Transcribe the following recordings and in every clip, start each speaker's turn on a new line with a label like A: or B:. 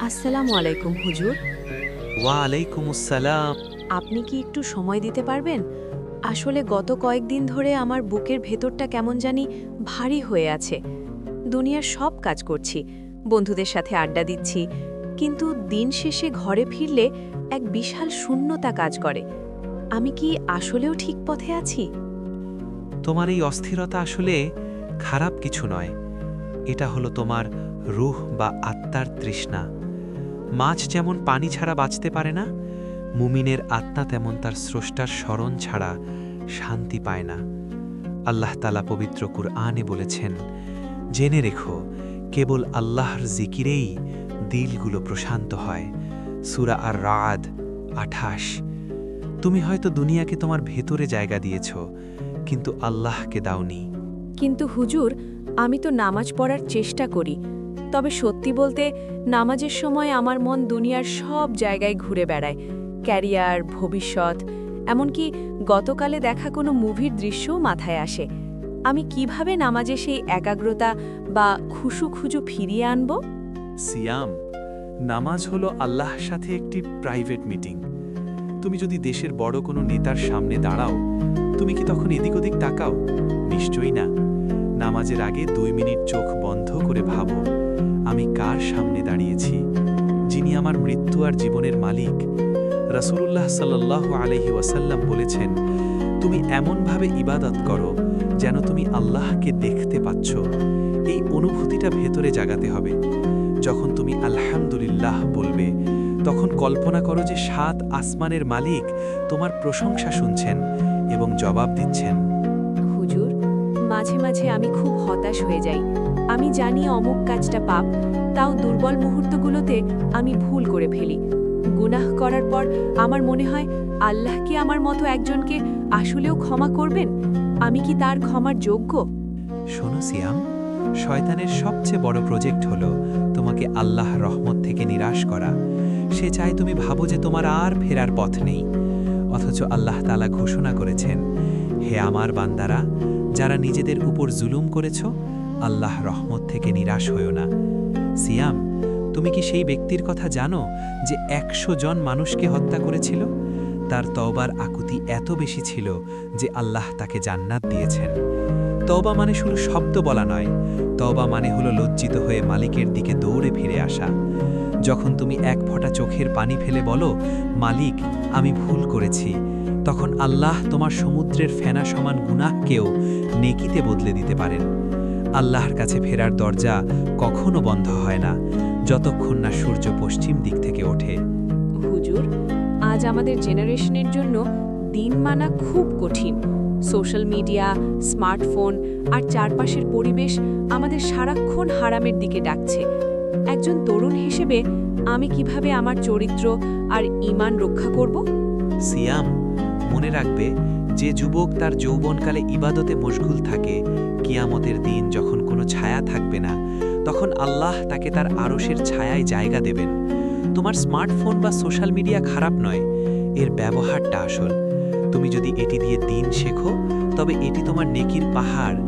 A: আসসালামু আলাইকুম হুজুর।
B: ওয়ালাইকুম আসসালাম
A: আপনি কি একটু সময় দিতে পারবেন? আসলে গত কয়েকদিন ধরে আমার বুকের ভেতরটা কেমন জানি ভারী হয়ে আছে। দুনিয়ার সব কাজ করছি বন্ধুদের সাথে আড্ডা দিচ্ছি কিন্তু দিন শেষে ঘরে ফিরলে এক বিশাল শূন্যতা কাজ করে। আমি কি আসলেও ঠিক পথে আছি?
B: তোমার এই অস্থিরতা আসলে খারাপ কিছু নয়। এটা হলো তোমার রুহ বা আত্মার তৃষ্ণা। মাছ যেমন পানি ছাড়া বাঁচতে পারে না, মুমিনের আত্মা তেমন তার স্রষ্টার স্মরণ ছাড়া শান্তি পায় না। আল্লাহ তালা পবিত্র কুরআনে বলেছেন, জেনে রেখো, কেবল আল্লাহর জিকিরেই দিলগুলো প্রশান্ত হয়। সুরা আর রাদ আঠাশ। তুমি হয়তো দুনিয়াকে তোমার ভেতরে জায়গা দিয়েছ কিন্তু আল্লাহকে দাওনি।
A: কিন্তু হুজুর আমি তো নামাজ পড়ার চেষ্টা করি তবে সত্যি বলতে নামাজের সময় আমার মন দুনিয়ার সব জায়গায় ঘুরে বেড়ায় ক্যারিয়ার ভবিষ্যৎ এমনকি গতকালে দেখা কোনো মুভির দৃশ্যও মাথায় আসে। আমি কীভাবে নামাজে সেই একাগ্রতা বা খুশু খুজু ফিরিয়ে আনব?
C: সিয়াম নামাজ হলো আল্লাহর সাথে একটি প্রাইভেট মিটিং তুমি যদি দেশের বড় কোনো নেতার সামনে দাঁড়াও, তুমি কি তখন এদিক ওদিক তাকাও? নিশ্চয়ই না। নামাজের আগে দুই মিনিট চোখ বন্ধ করে ভাবো, আমি কার সামনে দাঁড়িয়েছি? যিনি আমার মৃত্যু আর জীবনের মালিক। রাসূলুল্লাহ সাল্লাহ আলহি ওয়াসাল্লাম বলেছেন, তুমি এমনভাবে ইবাদত করো যেন তুমি আল্লাহকে দেখতে পাচ্ছ। এই অনুভূতিটা ভেতরে জাগাতে হবে। যখন তুমি আলহামদুলিল্লাহ বলবে তখন কল্পনা করো যে সাত আসমানের মালিক তোমার প্রশংসা শুনছেন এবং জবাব দিচ্ছেন।
A: হুজুর মাঝে মাঝে আমি খুব হতাশ হয়ে যাই। আমি জানি অমুক কাজটা পাপ তাও দুর্বল মুহূর্তগুলোতে আমি ভুল করে ফেলি। গুনাহ করার পর আমার মনে হয় আল্লাহ কি আমার মতো একজনকে আসলেও ক্ষমা করবেন? আমি কি তার ক্ষমার যোগ্য?
B: শোনো সিয়াম শয়তানের সবচেয়ে বড় প্রজেক্ট হলো তোমাকে আল্লাহ রহমত থেকে নিরাশ করা। সে চায় তুমি ভাবো যে তোমার আর ফেরার পথ নেই। অথচ আল্লাহ তালা ঘোষণা করেছেন, হে আমার বান্দারা, যারা নিজেদের উপর জুলুম করেছ, আল্লাহ রহমত থেকে নিরাশ হয়েও না। সিয়াম, তুমি কি সেই ব্যক্তির কথা জানো যে একশো জন মানুষকে হত্যা করেছিল? তার তওবার আকুতি এত বেশি ছিল যে আল্লাহ তাকে জান্নাত দিয়েছেন। তওবা মানে শুধু শব্দ বলা নয়, তওবা মানে হলো লজ্জিত হয়ে মালিকের দিকে দৌড়ে ফিরে আসা। যখন তুমি এক ফোঁটা চোখের পানি ফেলে বলো, মালিক, আমি ভুল করেছি। তখন আল্লাহ তোমার সমুদ্রের ফেনা সমান গুনাহকেও নেকিতে বদলে দিতে পারেন। আল্লাহর কাছে ফেরার দরজা কখনো বন্ধ হয় না, যতক্ষণ না সূর্য পশ্চিম দিক থেকে ওঠে।
A: হুজুর, আজ আমাদের জেনারেশনের জন্য দিন মানা খুব কঠিন। সোশ্যাল মিডিয়া, স্মার্টফোন আর চারপাশের পরিবেশ আমাদের সারাক্ষণ হারামের দিকে ডাকছে। একজন তরুণ হিসেবে আমি কীভাবে আমার চরিত্র আর ঈমান রক্ষা করব?
B: সিয়াম, মনে রাখবে, যে যুবক তার যৌবনকালে ইবাদতে মশগুল থাকে, কিয়ামতের দিন যখন কোনো ছায়া থাকবে না, তখন আল্লাহ তাকে তার আরশের ছায়ায় জায়গা দেবেন। তোমার স্মার্টফোন বা সোশ্যাল মিডিয়া খারাপ নয়, এর ব্যবহারটা আসল। তুমি যদি এটি দিয়ে দিন শেখো, তবে এটি তোমার নেকির পাহাড়।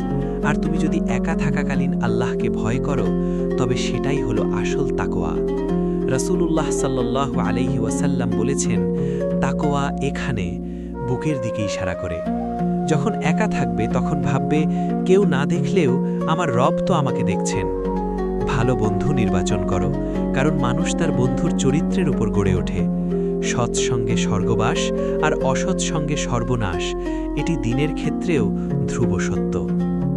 B: আর তুমি যদি একা থাকাকালীন আল্লাহকে ভয় করো, তবে সেটাই হলো আসল তাকোয়া রাসূলুল্লাহ সাল্লাল্লাহু আলাইহি ওয়াসাল্লাম বলেছেন তাকোয়া এখানে বুকের দিকে ইশারা করে। যখন একা থাকবে, তখন ভাববে, কেউ না দেখলেও আমার রব তো আমাকে দেখছেন। ভালো বন্ধু নির্বাচন করো, কারণ মানুষ তার বন্ধুর চরিত্রের উপর গড়ে ওঠে। সৎসঙ্গে স্বর্গবাস আর অসৎ সঙ্গে সর্বনাশ, এটি দিনের ক্ষেত্রেও ধ্রুব সত্য।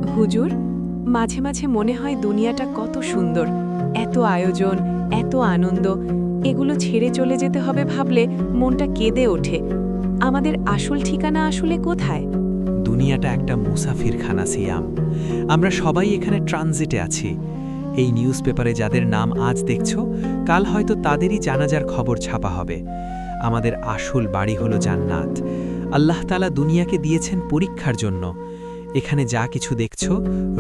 A: হুজুর, মাঝে মাঝে মনে হয় দুনিয়াটা কত সুন্দর, এত আয়োজন, এত আনন্দ, এগুলো ছেড়ে চলে যেতে হবে ভাবলে মনটা কেঁদে ওঠে। আমাদের আসল ঠিকানা আসলে কোথায়?
B: দুনিয়াটা একটা মুসাফিরখানা, সিয়াম। আমরা সবাই এখানে ট্রানজিটে আছি। এই নিউজ পেপারে যাদের নাম আজ দেখছ, কাল হয়তো তাদেরই জানাজার খবর ছাপা হবে। আমাদের আসল বাড়ি হলো জান্নাত। আল্লাহ তালা দুনিয়াকে দিয়েছেন পরীক্ষার জন্য। এখানে যা কিছু দেখছ,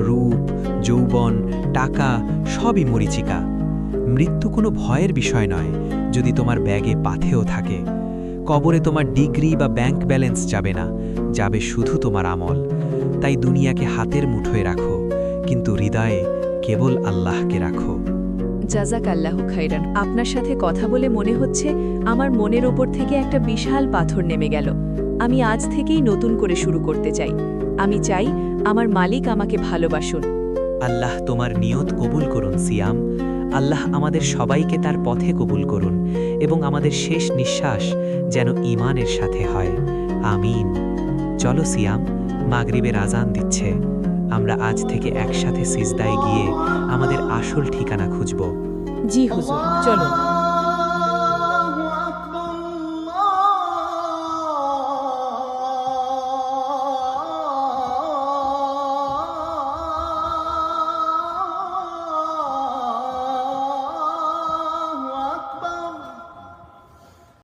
B: রূপ, যৌবন, টাকা, সবই মরিচিকা। মৃত্যু কোনো ভয়ের বিষয় নয়, যদি তোমার ব্যাগে পাথেও থাকে। কবরে তোমার ডিগ্রি বা ব্যাংক ব্যালেন্স যাবে না, যাবে শুধু তোমার আমল। তাই দুনিয়াকে হাতের মুঠোয় রাখো, কিন্তু হৃদয়ে কেবল আল্লাহকে রাখো।
A: জাজাক আল্লাহ খাইরান। আপনার সাথে কথা বলে মনে হচ্ছে, আমার মনের ওপর থেকে একটা বিশাল পাথর নেমে গেল। আমি আজ থেকেই নতুন করে শুরু করতে চাই। আমি চাই আমার মালিক আমাকে ভালোবাসুন।
B: আল্লাহ তোমার নিয়ত কবুল করুন সিয়াম। আল্লাহ আমাদের সবাইকে তার পথে কবুল করুন এবং আমাদের শেষ নিঃশ্বাস যেন ঈমানের সাথে হয়। আমিন। চলো সিয়াম মাগরিবের আজান দিচ্ছে। আমরা আজ থেকে একসাথে সিজদায় গিয়ে আমাদের আসল ঠিকানা খুঁজব।
A: জি হুজুর চলুন